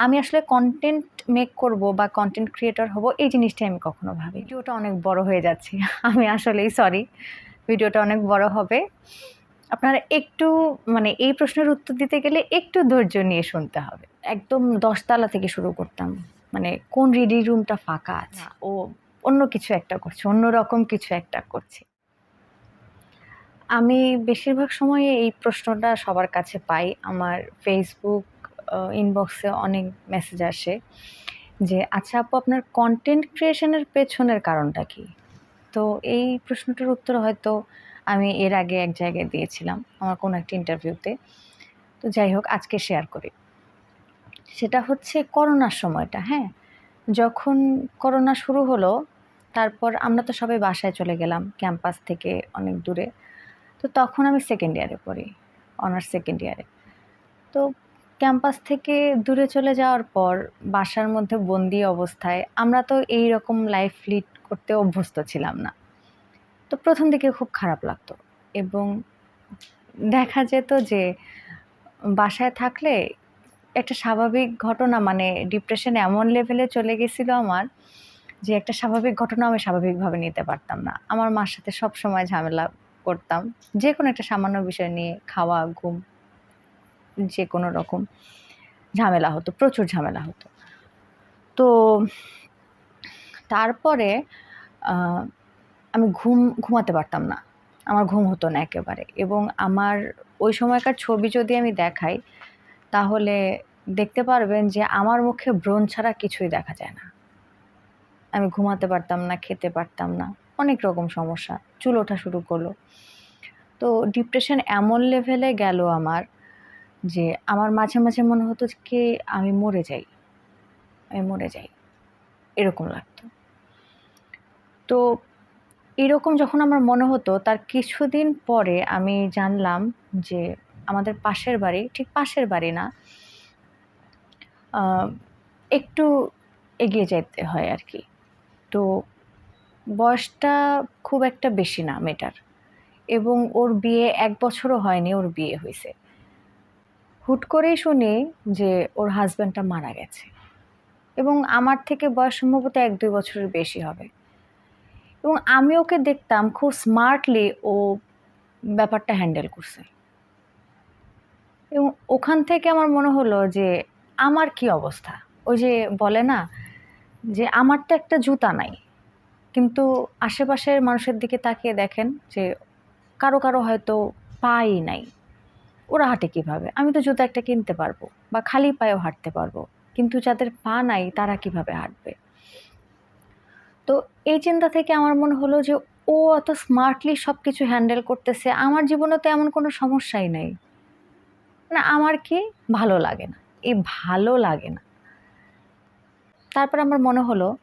আমি আসলে content make করব বা কন্টেন্ট ক্রিয়েটর হব এই জিনিসটাই আমি কখনো ভাবি ভিডিওটা অনেক বড় হয়ে যাচ্ছে। আমি আসলেই সরি ভিডিওটা অনেক বড় হবে। আপনারা একটু মানে এই প্রশ্নের উত্তর দিতে গেলে একটু ধৈর্য নিয়ে শুনতে হবে। একদম দশতলা থেকে শুরু করতাম। মানে কোন রিডিং রুমটা ফাঁকা আছে? ও অন্য কিছু একটা করছে অন্য রকম কিছু একটা করছে। আমি বেশিরভাগ সময়ে এই প্রশ্নটা সবার কাছে পাই। আমার ফেসবুক ইনবক্সে অনেক মেসেজ আসে যে আচ্ছা আপু, আপনার কন্টেন্ট ক্রিয়েশনের পেছনের কারণটা কি? তো এই প্রশ্নটার উত্তর হয়তো আমি এর আগে এক জায়গায় দিয়েছিলাম আমার কোনো একটা ইন্টারভিউতে তো যাই হোক, আজকে শেয়ার করি। সেটা হচ্ছে করোনার সময়টা হ্যাঁ? যখন করোনা শুরু হলো, তারপর আমরা তো সবাই বাসায় চলে গেলাম ক্যাম্পাস থেকে অনেক দূরে। তো তখন আমি সেকেন্ড ইয়ারে পড়ি অনার্স সেকেন্ড ইয়ারে তো ক্যাম্পাস থেকে দূরে চলে যাওয়ার পর বাসার মধ্যে বন্দি অবস্থায় আমরা তো এই রকম লাইফ লিড করতে অভ্যস্ত ছিলাম না। তো প্রথম দিকে খুব খারাপ লাগতো এবং দেখা যেত যে বাসায় থাকলে একটা স্বাভাবিক ঘটনা মানে ডিপ্রেশন এমন লেভেলে চলে গেছিল আমার যে একটা স্বাভাবিক ঘটনা আমি স্বাভাবিকভাবে নিতে পারতাম না। আমার মার সাথে সব সময় ঝামেলা করতাম। যে কোনো একটা সামান্য বিষয় নিয়ে খাওয়া, ঘুম যে কোনো রকম ঝামেলা হতো, প্রচুর ঝামেলা হতো। তো তারপরে আমি ঘুম, ঘুমাতে পারতাম না। আমার ঘুম হতো না একেবারে। এবং আমার ওই সময়কার ছবি যদি আমি দেখাই, তাহলে দেখতে পারবেন যে আমার মুখে ব্রণ ছাড়া কিছুই দেখা যায় না। আমি ঘুমাতে পারতাম না, খেতে পারতাম না। অনেক রকম সমস্যা। চুল ওঠা শুরু করল। তো ডিপ্রেশন এমন লেভেলে গেল আমার যে আমার মাঝে মাঝে মনে হতো কি আমি মরে যাই। আমি মরে যাই। এরকম লাগতো। তো এরকম যখন আমার মনে হতো, তার কিছুদিন পরে আমি জানলাম যে আমাদের পাশের বাড়ি, ঠিক পাশের বাড়ি না একটু এগিয়ে যেতে হয় আর কি তো বয়সটা খুব একটা বেশি না মেয়েটার। এবং ওর বিয়ে এক বছরও হয়নি, ওর বিয়ে হয়েছে। হুট করেই শুনি যে ওর হাজব্যান্ডটা মারা গেছে। এবং আমার থেকে বয়স সম্ভবত এক দুই বছরের বেশি হবে। এবং আমি ওকে দেখতাম খুব স্মার্টলি ও ব্যাপারটা হ্যান্ডেল করছে। এবং ওখান থেকে আমার মনে হলো যে আমার কি অবস্থা? ওই যে বলে না যে আমার তো একটা জুতা নাই। কিন্তু আশেপাশের মানুষের দিকে তাকিয়ে দেখেন যে কারও কারও হয়তো পাই নাই। ওরা হাঁটে কীভাবে? আমি তো জুতো একটা কিনতে পারব বা খালি পায়েও হাঁটতে পারব। কিন্তু যাদের পা নাই, তারা কীভাবে হাঁটবে? তো এই চিন্তা থেকে আমার মনে হলো যে, ও অত স্মার্টলি সব কিছু হ্যান্ডেল করতেছে, আমার জীবনে তো এমন কোনো সমস্যাই নেই। না, আমার কি? ভালো লাগে না। এই ভালো লাগে না। তারপর আমার মনে হলো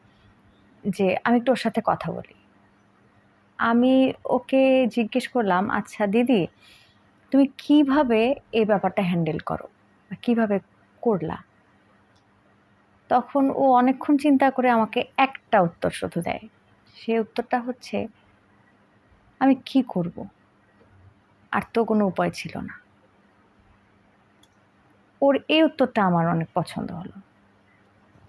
যে, আমি একটু ওর সাথে কথা বলি। আমি ওকে জিজ্ঞেস করলাম আচ্ছা দিদি তুমি কীভাবে এই ব্যাপারটা হ্যান্ডেল করো? বা কীভাবে করলা? তখন ও অনেকক্ষণ চিন্তা করে আমাকে একটা উত্তর শুধু দেয়। সে উত্তরটা হচ্ছে, আমি কি করব? আর তো কোনো উপায় ছিল না। ওর এই উত্তরটা আমার অনেক পছন্দ হলো।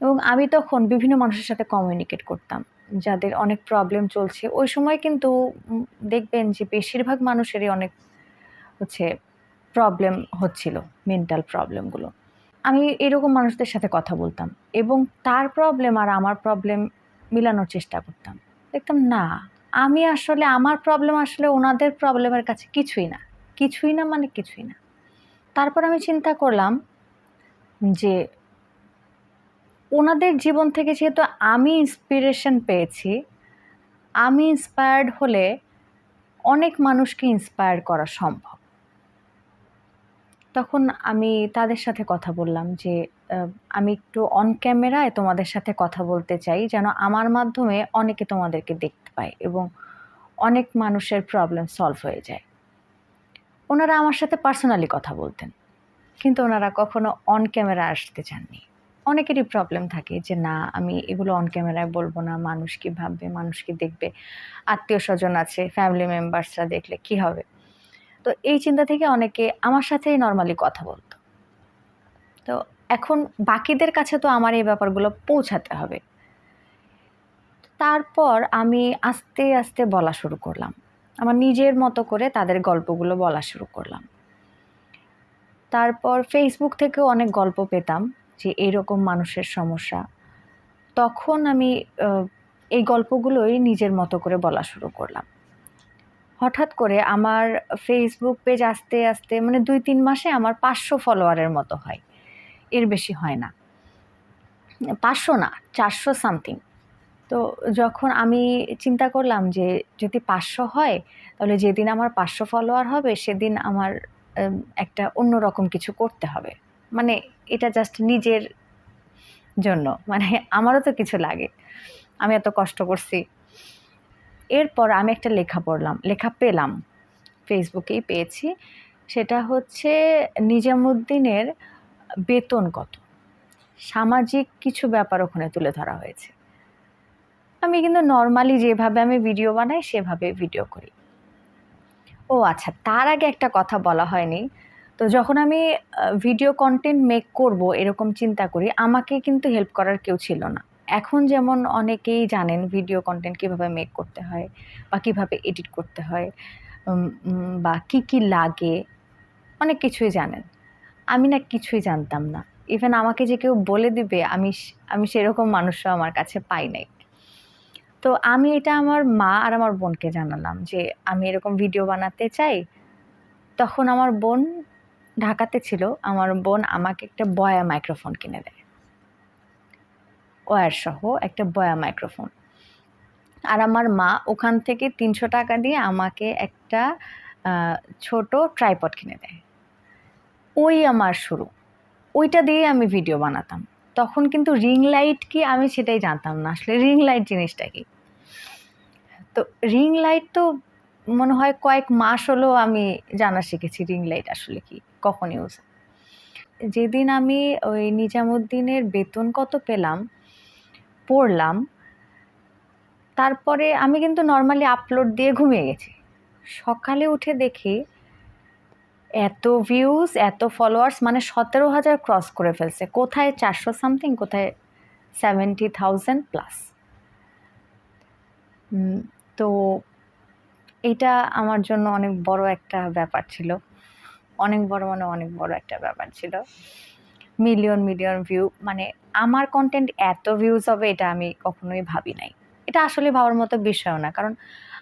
এবং আমি তখন বিভিন্ন মানুষের সাথে কমিউনিকেট করতাম, যাদের অনেক প্রবলেম চলছে। ওই সময় কিন্তু দেখবেন যে বেশিরভাগ মানুষেরই অনেক হচ্ছে প্রবলেম হচ্ছিল মেন্টাল প্রবলেমগুলো আমি এরকম মানুষদের সাথে কথা বলতাম এবং তার প্রবলেম আর আমার প্রবলেম মিলানোর চেষ্টা করতাম। দেখতাম, না, আমি আসলে, আমার প্রবলেম আসলে ওনাদের প্রবলেমের কাছে কিছুই না। কিছুই না মানে কিছুই না। তারপর আমি চিন্তা করলাম যে, ওনাদের জীবন থেকে যেহেতু আমি ইন্সপিরেশন পেয়েছি, আমি ইন্সপায়ার্ড হলে অনেক মানুষকে ইন্সপায়ার করা সম্ভব। তখন আমি তাদের সাথে কথা বললাম যে আমি একটু অন ক্যামেরায় তোমাদের সাথে কথা বলতে চাই যেন আমার মাধ্যমে অনেকে তোমাদেরকে দেখতে পায় এবং অনেক মানুষের প্রবলেম সলভ হয়ে যায়। ওনারা আমার সাথে পার্সোনালি কথা বলতেন, কিন্তু ওনারা কখনো অন ক্যামেরা আসতে চাননি। অনেকেরই প্রবলেম থাকে যে, না, আমি এগুলো অন ক্যামেরায় বলব না, মানুষ কি ভাববে, মানুষ কি দেখবে আত্মীয় স্বজন আছে ফ্যামিলি মেম্বার্সরা দেখলে কি হবে? তো এই চিন্তা থেকে অনেকে আমার সাথেই নর্মালি কথা বলতো। তো এখন বাকিদের কাছে তো আমার এই ব্যাপারগুলো পৌঁছাতে হবে। তারপর আমি আস্তে আস্তে বলা শুরু করলাম। আমার নিজের মতো করে তাদের গল্পগুলো বলা শুরু করলাম। তারপর ফেসবুক থেকেও অনেক গল্প পেতাম যে এরকম মানুষের সমস্যা। তখন আমি এই গল্পগুলোই নিজের মতো করে বলা শুরু করলাম। হঠাৎ করে আমার ফেসবুক পেজ আস্তে আস্তে মানে দুই, তিন মাসে আমার পাঁচশো ফলোয়ারের মতো হয়। এর বেশি হয় না। পাঁচশো না, চারশো সামথিং তো যখন আমি চিন্তা করলাম যে যদি পাঁচশো হয়, তাহলে যেদিন আমার পাঁচশো ফলোয়ার হবে, সেদিন আমার একটা অন্যরকম কিছু করতে হবে। মানে এটা জাস্ট নিজের জন্য। মানে আমারও তো কিছু লাগে। আমি এত কষ্ট করছি। এরপর আমি একটা লেখা পড়লাম, লেখা পেলাম। ফেসবুকেই পেয়েছি। সেটা হচ্ছে, নিজামুদ্দিনের বেতন কত? সামাজিক কিছু ব্যাপার ওখানে তুলে ধরা হয়েছে। আমি কিন্তু নর্মালি যেভাবে আমি ভিডিও বানাই, সেভাবে ভিডিও করি। ও আচ্ছা তার আগে একটা কথা বলা হয়নি। তো যখন আমি ভিডিও কন্টেন্ট মেক করব, এরকম চিন্তা করি, আমাকে কিন্তু হেল্প করার কেউ ছিল না। এখন যেমন অনেকেই জানেন ভিডিও কন্টেন্ট কীভাবে মেক করতে হয় বা কীভাবে এডিট করতে হয় বা কী কী লাগে, অনেক কিছুই জানেন। আমি না কিছুই জানতাম না। ইভেন আমাকে যে কেউ বলে দিবে, আমি আমি সেরকম মানুষও আমার কাছে পাই নাই। তো আমি এটা আমার মা আর আমার বোনকে জানালাম যে আমি এরকম ভিডিও বানাতে চাই। তখন আমার বোন ঢাকাতে ছিল, আমার বোন আমাকে একটা বয়া মাইক্রোফোন কিনে দেয়। ওয়্যার সহ একটা বয়া মাইক্রোফোন। আর আমার মা ওখান থেকে তিনশো টাকা দিয়ে আমাকে একটা ছোট ট্রাইপড কিনে দেয়। ওই আমার শুরু। ওইটা দিয়ে আমি ভিডিও বানাতাম। তখন কিন্তু রিং লাইট কি আমি সেটাই জানতাম না। আসলে রিং লাইট জিনিসটা কি? তো রিং লাইট তো মনে হয় কয়েক মাস হলেও আমি জানা শিখেছি রিং লাইট আসলে কি, কখন ইউজ যেদিন আমি ওই নিজামুদ্দিনের বেতন কত পেলাম পড়লাম, তারপরে আমি কিন্তু নর্মালি আপলোড দিয়ে ঘুমিয়ে গেছি। সকালে উঠে দেখি এত ভিউজ এত ফলোয়ার্স মানে সতেরো হাজার ক্রস করে ফেলছে। কোথায় চারশো সামথিং কোথায় সেভেন্টি থাউজেন্ড প্লাস তো এটা আমার জন্য অনেক বড় একটা ব্যাপার ছিল। অনেক বড় মানে অনেক বড় একটা ব্যাপার ছিল। মিলিয়ন মিলিয়ন ভিউ মানে আমার কন্টেন্ট এত ভিউজ হবে, এটা আমি কখনোই ভাবি নাই। এটা আসলে ভাবার মতো বিষয়ও না, কারণ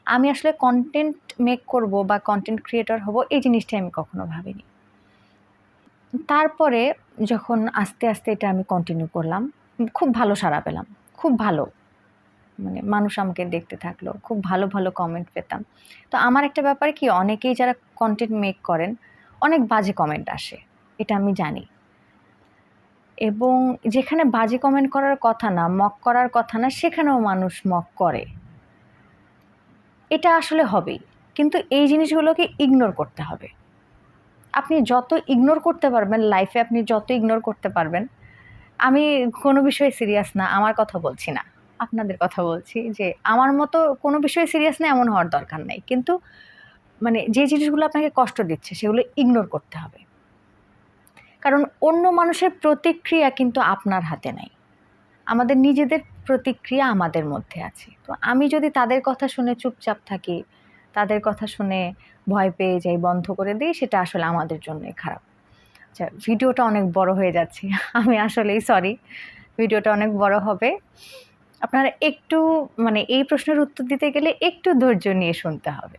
আমি আসলে কন্টেন্ট মেক করব বা কন্টেন্ট ক্রিয়েটর হব, এই জিনিসটাই আমি কখনো ভাবিনি। তারপরে যখন আস্তে আস্তে এটা আমি কন্টিনিউ করলাম, খুব ভালো সাড়া পেলাম, খুব ভালো। মানে মানুষ আমাকে দেখতে থাকল, খুব ভালো ভালো কমেন্ট পেতাম। তো আমার একটা ব্যাপার কি, অনেকেই যারা কন্টেন্ট মেক করেন, অনেক বাজে কমেন্ট আসে, এটা আমি জানি। এবং যেখানে বাজে কমেন্ট করার কথা না মক করার কথা না, সেখানেও মানুষ মক করে। এটা আসলে হবেই। কিন্তু এই জিনিসগুলোকে ইগনোর করতে হবে। আপনি যত ইগনোর করতে পারবেন লাইফে আপনি যত ইগনোর করতে পারবেন, আমি কোনো বিষয়ে সিরিয়াস না, আমার কথা বলছি না। আপনাদের কথা বলছি যে, আমার মতো কোনো বিষয়ে সিরিয়াস না, এমন হওয়ার দরকার নাই। কিন্তু মানে যে জিনিসগুলো আপনাকে কষ্ট দিচ্ছে, সেগুলো ইগনোর করতে হবে। কারণ অন্য মানুষের প্রতিক্রিয়া কিন্তু আপনার হাতে নাই। আমাদের নিজেদের প্রতিক্রিয়া আমাদের মধ্যে আছে। তো আমি যদি তাদের কথা শুনে চুপচাপ থাকি, তাদের কথা শুনে ভয় পেয়ে যাই, বন্ধ করে দিই, সেটা আসলে আমাদের জন্যই খারাপ। আচ্ছা ভিডিওটা অনেক বড় হয়ে যাচ্ছে। আমি আসলেই সরি ভিডিওটা অনেক বড় হবে। আপনারা একটু মানে এই প্রশ্নের উত্তর দিতে গেলে একটু ধৈর্য নিয়ে শুনতে হবে।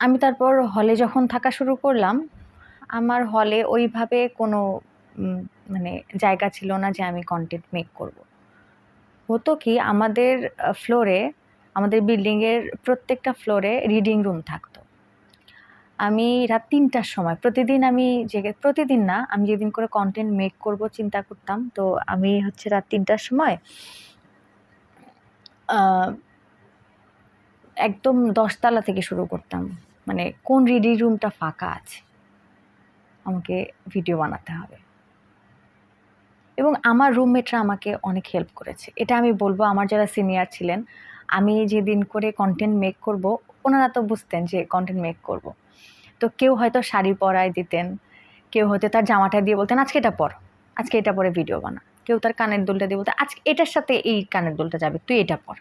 আমি তারপর হলে যখন থাকা শুরু করলাম আমার হলে ওইভাবে কোনো মানে জায়গা ছিল না যে আমি কন্টেন্ট মেক করব। হতো কি আমাদের ফ্লোরে আমাদের বিল্ডিংয়ের প্রত্যেকটা ফ্লোরে রিডিং রুম থাকতো। আমি রাত তিনটার সময়, প্রতিদিন আমি জেগে প্রতিদিন না, আমি যেদিন করে কন্টেন্ট মেক করব চিন্তা করতাম। তো আমি হচ্ছে রাত তিনটার সময় একদম দশতলা থেকে শুরু করতাম। মানে কোন রিডিং রুমটা ফাঁকা আছে? আমাকে ভিডিও বানাতে হবে। এবং আমার রুমমেটরা আমাকে অনেক হেল্প করেছে। এটা আমি বলব, আমার যারা সিনিয়র ছিলেন, আমি যেদিন করে কন্টেন্ট মেক করব, ওনারা তো বুঝতেন যে কন্টেন্ট মেক করব। তো কেউ হয়তো শাড়ি পরায় দিতেন, কেউ হয়তো তার জামাটা দিয়ে বলতেন, আজকে এটা পর, আজকে এটা পরে ভিডিও বানা। কেউ তার কানের দুলটা দিয়ে বলতে, আজকে এটার সাথে এই কানের দুলটা যাবে, তুই এটা পর।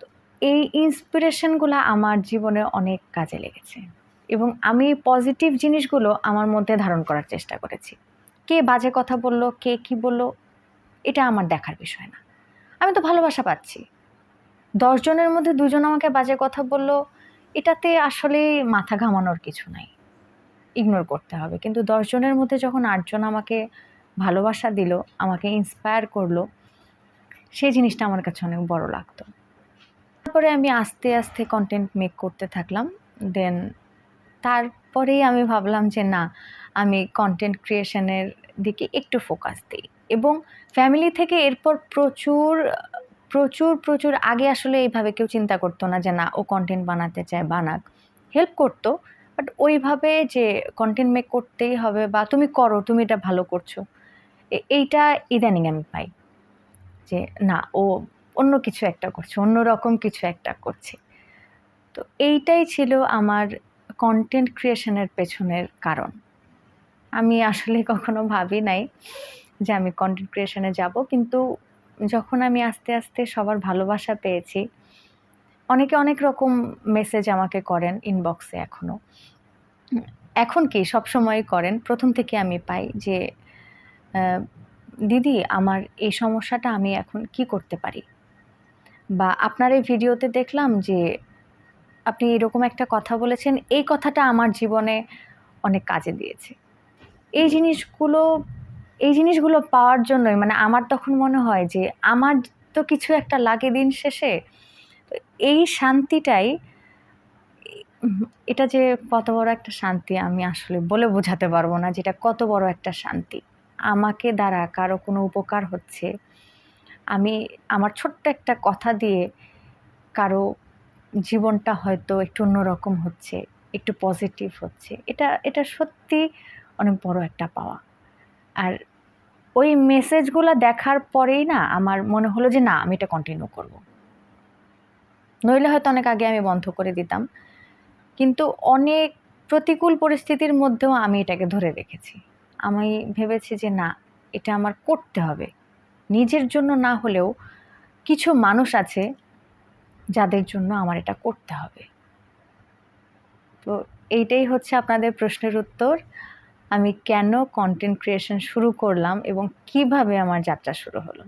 তো এই ইন্সপিরেশনগুলো আমার জীবনে অনেক কাজে লেগেছে। এবং আমি পজিটিভ জিনিসগুলো আমার মধ্যে ধারণ করার চেষ্টা করেছি। কে বাজে কথা বলল, কে কি বলল, এটা আমার দেখার বিষয় না। আমি তো ভালোবাসা পাচ্ছি। দশজনের মধ্যে দুজন আমাকে বাজে কথা বলল, এটাতে আসলে মাথা ঘামানোর কিছু নাই। ইগনোর করতে হবে। কিন্তু দশজনের মধ্যে যখন আটজন আমাকে ভালোবাসা দিল, আমাকে ইন্সপায়ার করল, সেই জিনিসটা আমার কাছে অনেক বড় লাগতো। তারপরে আমি আস্তে আস্তে কন্টেন্ট মেক করতে থাকলাম। দেন তারপরেই আমি ভাবলাম যে না, আমি কন্টেন্ট ক্রিয়েশনের দিকে একটু ফোকাস দিই। এবং ফ্যামিলি থেকে এরপর প্রচুর প্রচুর প্রচুর আগে আসলে এইভাবে কেউ চিন্তা করতো না যে না, ও কন্টেন্ট বানাতে চায়, বানাক। হেল্প করতো বাট ওইভাবে যে কন্টেন্ট মেক করতেই হবে বা তুমি করো, তুমি এটা ভালো করছ এইটা ইদানিং আমি পাই। যে না, ও অন্য কিছু একটা করছে অন্য রকম কিছু একটা করছে। তো এইটাই ছিল আমার কন্টেন্ট ক্রিয়েশনের পেছনের কারণ। আমি আসলে কখনো ভাবি নাই যে আমি কন্টেন্ট ক্রিয়েশনে যাব, কিন্তু যখন আমি আস্তে আস্তে সবার ভালোবাসা পেয়েছি, অনেকে অনেক রকম মেসেজ আমাকে করেন ইনবক্সে এখনও এখন। কি সব সময় করেন। প্রথম থেকে আমি পাই যে দিদি, আমার এই সমস্যাটা আমি এখন কি করতে পারি? বা, আপনার এই ভিডিওতে দেখলাম যে আপনি এরকম একটা কথা বলেছেন, এই কথাটা আমার জীবনে অনেক কাজে দিয়েছে। এই জিনিসগুলো এই জিনিসগুলো পাওয়ার জন্যই মানে আমার তখন মনে হয় যে আমার তো কিছু একটা লাগে দিন শেষে এই শান্তিটাই, এটা যে কত বড় একটা শান্তি আমি আসলে বলে বোঝাতে পারব না যেটা কত বড় একটা শান্তি। আমাকে দ্বারা কারও কোনো উপকার হচ্ছে, আমি আমার ছোট্ট একটা কথা দিয়ে কারও জীবনটা হয়তো একটু অন্যরকম হচ্ছে, একটু পজিটিভ হচ্ছে। এটা এটা সত্যি অনেক বড় একটা পাওয়া। আর ওই মেসেজগুলো দেখার পরেই না আমার মনে হলো যে না, আমি এটা কন্টিনিউ করব। নইলে হয়তো অনেক আগে আমি বন্ধ করে দিতাম। কিন্তু অনেক প্রতিকূল পরিস্থিতির মধ্যেও আমি এটাকে ধরে রেখেছি। আমি ভেবেছি যে না, এটা আমার করতে হবে। নিজের জন্য না হলেও কিছু মানুষ আছে যাদের জন্য আমার এটা করতে হবে। তো এইটাই হচ্ছে আপনাদের প্রশ্নের উত্তর। আমি কেন কন্টেন্ট ক্রিয়েশন শুরু করলাম এবং কীভাবে আমার যাত্রা শুরু হলো?